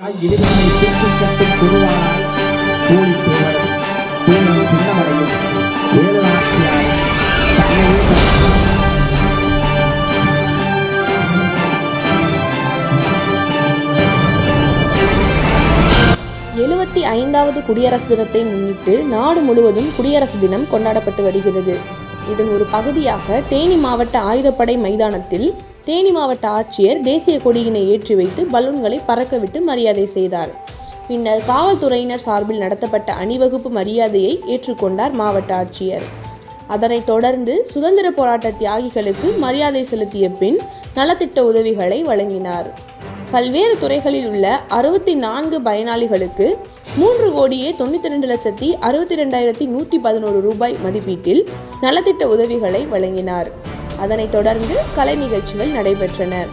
இடுகாமை கூலி தேவரும் சின்னமடையும் தன்னையே எழுபத்தி ஐந்தாவது குடியரசு தினத்தை முன்னிட்டு நாடு முழுவதும் குடியரசு தினம் கொண்டாடப்பட்டு வருகிறது. இதன் ஒரு பகுதியாக தேனி மாவட்ட ஆயுதப்படை மைதானத்தில் தேனி மாவட்ட ஆட்சியர் தேசிய கொடியினை ஏற்றி வைத்து பலூன்களை பறக்கவிட்டு மரியாதை செய்தார். பின்னர் காவல்துறையினர் சார்பில் நடத்தப்பட்ட அணிவகுப்பு மரியாதையை ஏற்றுக்கொண்டார் மாவட்ட ஆட்சியர். அதனைத் தொடர்ந்து சுதந்திர போராட்ட தியாகிகளுக்கு மரியாதை செலுத்திய பின் நலத்திட்ட உதவிகளை வழங்கினார். பல்வேறு துறைகளில் உள்ள அறுபத்தி நான்கு பயனாளிகளுக்கு மூன்று கோடியே தொண்ணூற்றி ரெண்டு லட்சத்தி அறுபத்தி ரெண்டாயிரத்தி நூற்றி பதினோரு ரூபாய் மதிப்பீட்டில் நலத்திட்ட உதவிகளை வழங்கினார். அதனைத் தொடர்ந்து கலை நிகழ்ச்சிகள் நடைபெற்றன.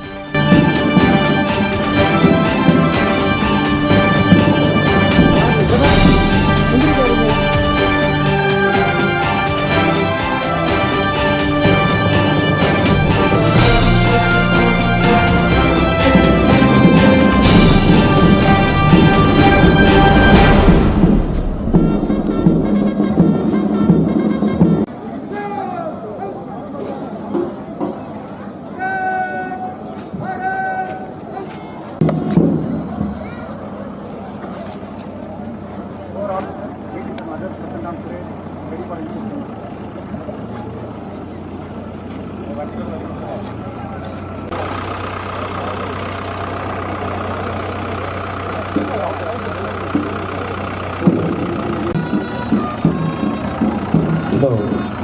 இதோ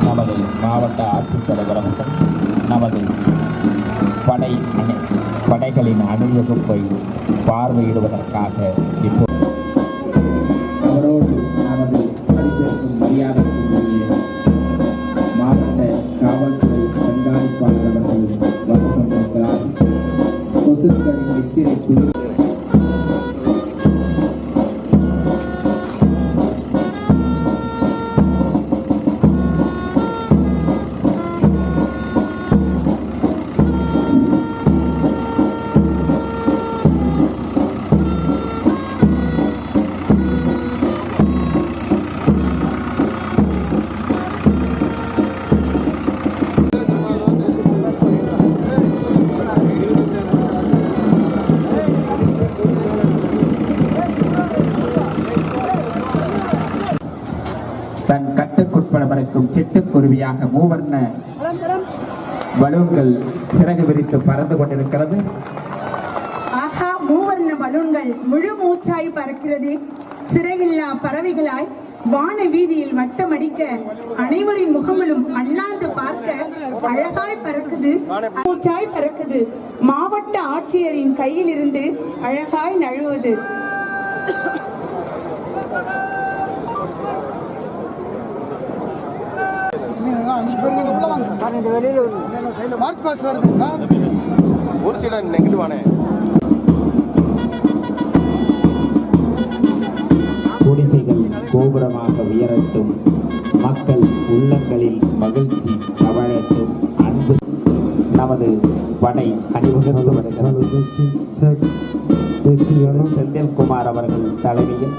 நமது மாவட்ட ஆட்சித்தலைவர் அவர்கள் நமது படை அணி படைகளின் அணிவகுப்பை பார்வையிடுவதற்காக இப்போ I can't வரைக்கும் சிட்டுக்குருவியாக மூவர்ண பலூன்கள் சிறகு விரித்து பறந்து கொண்டிருக்கிறது. ஆஹா மூவர்ண பலூன்கள் முழு மூச்சாய் பறக்கிறது. சிறகில்லா பறவைகளாய் வான வீதியில் வட்டமடிக்க அனைவரின் முகங்களும் அண்ணாந்து பார்க்க அழகாய் பறக்குது. மூச்சாய் பறக்குது. மாவட்ட ஆட்சியரின் கையில் இருந்து அழகாய் நழுவுது. மார்ச் பாஸ் வருது சார் ஒரு சில நெகட்டிவானே குடிசைகள் கோபுரமாக உயரட்டும். மக்கள் உள்ளங்களில் மகிழ்ச்சி தவழட்டும் அன்பு நமது படை அணிவகுத்து வருகிறது செந்தில்குமார் அவர்கள் தலைமையில்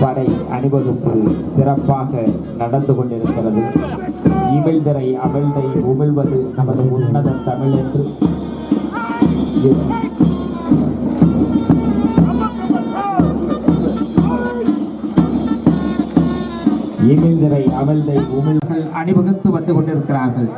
படை அணிவகுப்பு சிறப்பாக நடந்து கொண்டிருக்கிறது. இமிழ்தரை அமிழ்தை உமிழ்வது நமது உன்னத தமிழ் என்று. இமிழ்தரை அமிழ்தை உமிழ்கள் அணிவகுத்து வந்து கொண்டிருக்கிறார்கள்.